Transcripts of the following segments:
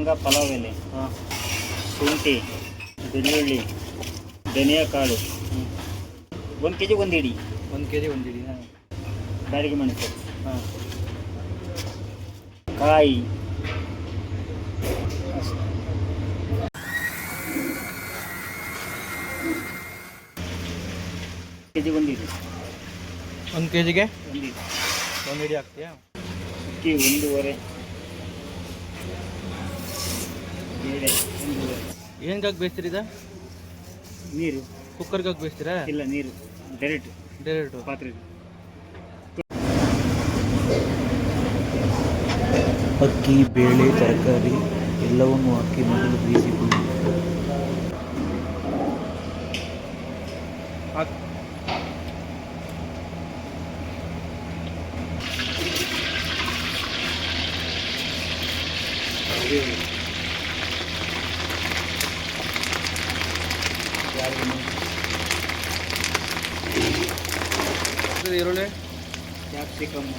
ಲವಂಗ ಪಲಾವ್ ಎಲೆ ಹಾಂ. ಶುಂಠಿ ಬೆಳ್ಳುಳ್ಳಿ ಧನಿಯಾ ಕಾಳು ಒಂದು ಕೆ ಜಿ ಒಂದು ಇಡಿ. ಒಂದು ಕೆ ಜಿ ಒಂದು ಇಡಿ ಹಾಂ. ಬ್ಯಾಡಿಗೆ ಮೆಣಸು ಹಾಂ. ಕಾಯಿ. ಕೆ ಜಿ ಒಂದು ಇಡಿ. ಒಂದು ಕೆ ಜಿಗೆ ಒಂದು ಇಡಿ. ಒಂದು ಇಡಿ ಹಾಕ್ತೀಯಾ? ಅಕ್ಕಿ ಒಂದೂವರೆ. ಒಂದೂವರೆ ಏನಕ್ಕೆ ಬೇಯಿಸ್ತೀರಿದ ನೀರು. ಕುಕ್ಕರ್ಗೆ ಬೇಯಿಸ್ತೀರಾ? ಇಲ್ಲ ನೀರು. ಡೈರೆಕ್ಟ್ ಡೈರೆಕ್ಟ್ ಪಾತ್ರೆಗೆ. ಅಕ್ಕಿ ಬೇಳೆ ತರಕಾರಿ ಎಲ್ಲವನ್ನು ಹಾಕಿ ಮೊದಲು ಬೇಯಿಸಿಕೊಳ್ಳಿ. ಹಾಕ್. ಇದು ಈರುಳ್ಳಿ? ಕ್ಯಾಪ್ಸಿಕಮ್.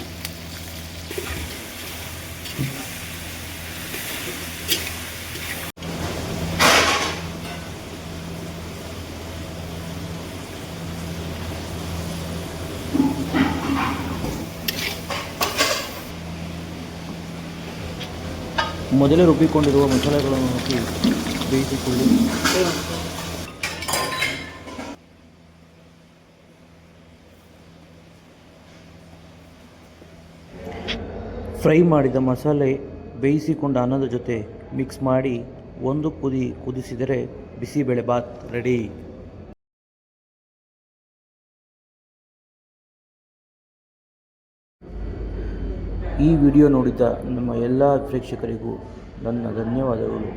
ಮೊದಲೇ ರುಬ್ಬಿಕೊಂಡಿರುವ ಮಸಾಲೆಗಳನ್ನು ಹಾಕಿ ಬೇಯಿಸಿಕೊಳ್ಳಿ. ಫ್ರೈ ಮಾಡಿದ ಮಸಾಲೆ ಬೇಯಿಸಿಕೊಂಡ ಅನ್ನದ ಜೊತೆ ಮಿಕ್ಸ್ ಮಾಡಿ ಒಂದು ಕುದಿ ಕುದಿಸಿದರೆ ಬಿಸಿಬೇಳೆ ಬಾತ್ ರೆಡಿ. ಈ ವಿಡಿಯೋ ನೋಡಿದ ನಮ್ಮ ಎಲ್ಲ ಪ್ರೇಕ್ಷಕರಿಗೂ ನನ್ನ ಧನ್ಯವಾದಗಳು.